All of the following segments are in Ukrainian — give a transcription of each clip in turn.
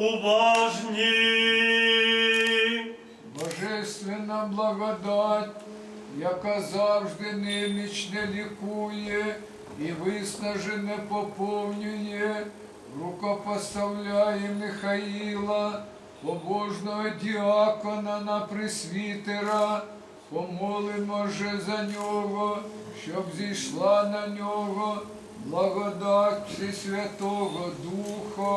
уважні. Божественна благодать, яка завжди немічне лікує і виснажене поповнює, рукопоставляє Михаїла, побожного діакона на присвітера, помолимо же за нього, щоб зійшла на нього благодать Святого Духа.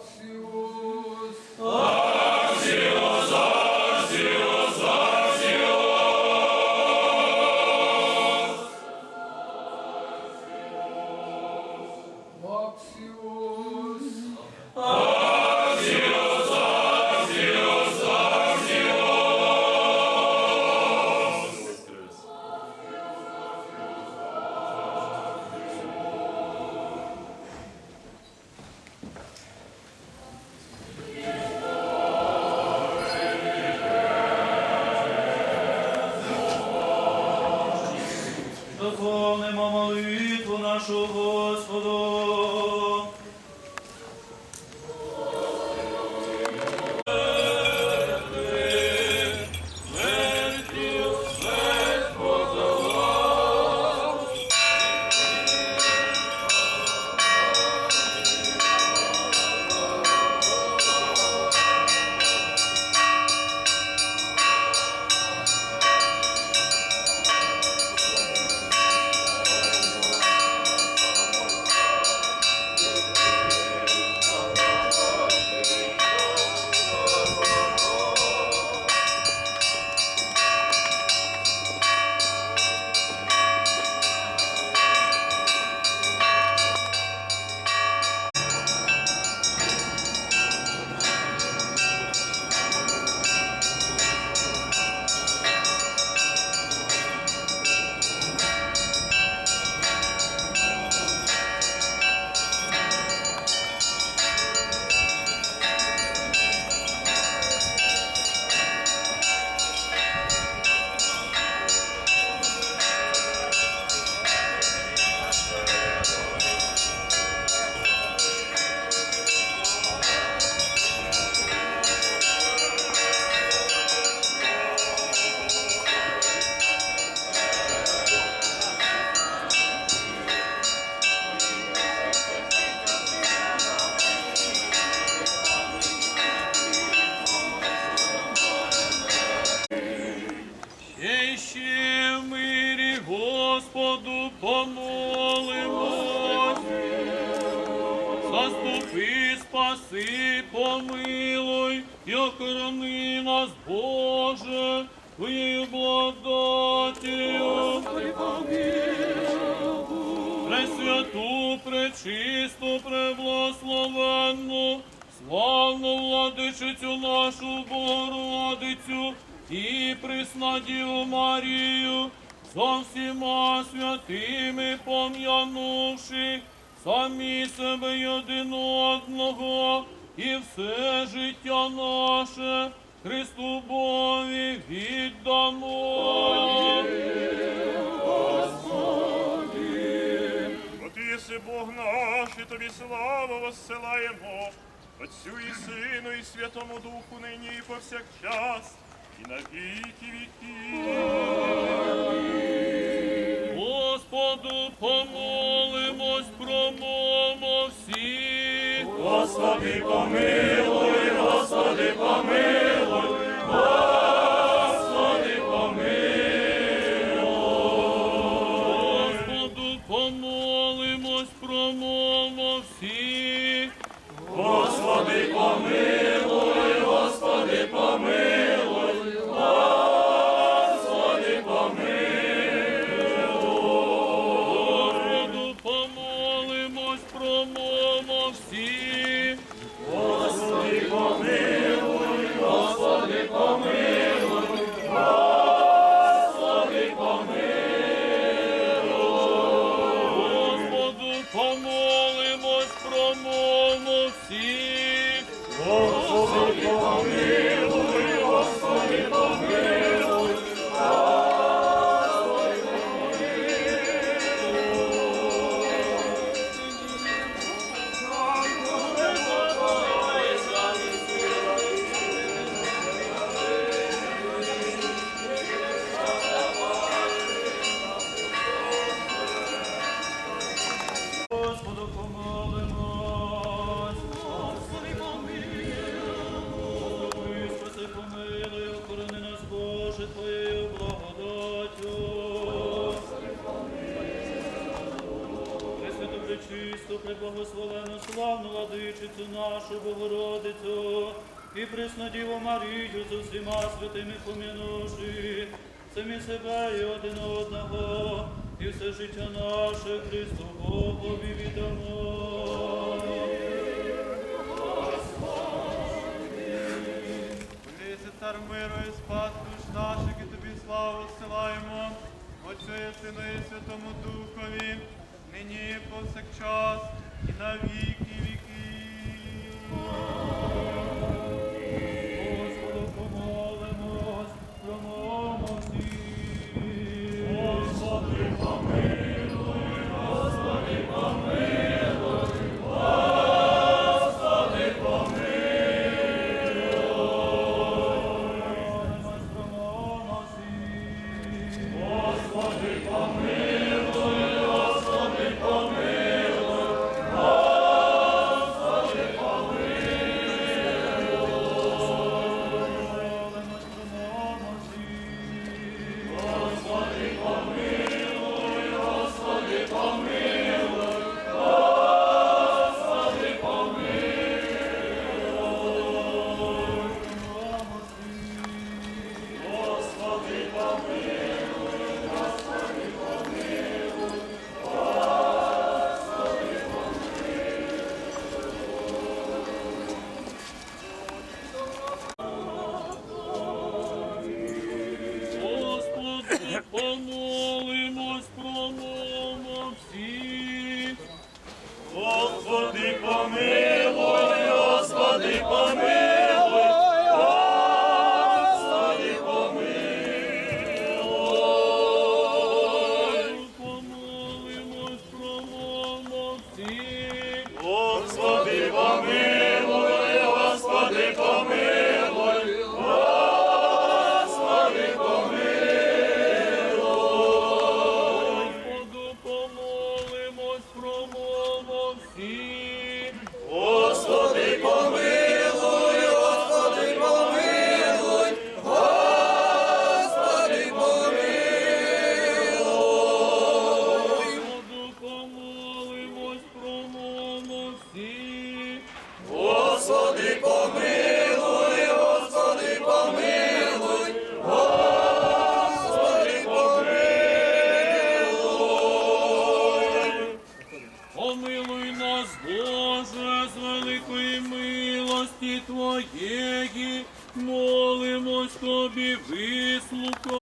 Senhor. молитву Помолимось. Заступи, спаси, помилуй, і охорони нас, Боже, Твоєю благодатію. Пресвяту, пречисту, преблагословенну, славну владичицю нашу Богородицю і приснадію Марію, за всіма святими пом'янувши, самі себе й один одного, і все життя наше Христу Бові віддамо. От єси Бог наш, і тобі славу воссилаємо, Отцю і Сину, і Святому Духу, нині і повсякчас, і на віки віків. Господу помолимось, промовмо всі. Господи, помилуй, Господи, помилуй, Господи, помилуй. Господу помолимось, промовмо всі. Господи, помилуй, Господи, помилуй, Діво Марію з усіма святими помінувши самі себе і один одного, і все життя наше Христу Богові віддамо. Цар миру і спас душ наших, і тобі славу силаємо, Отцю і Сину і Святому Духові, нині повсякчас, і на віки віки.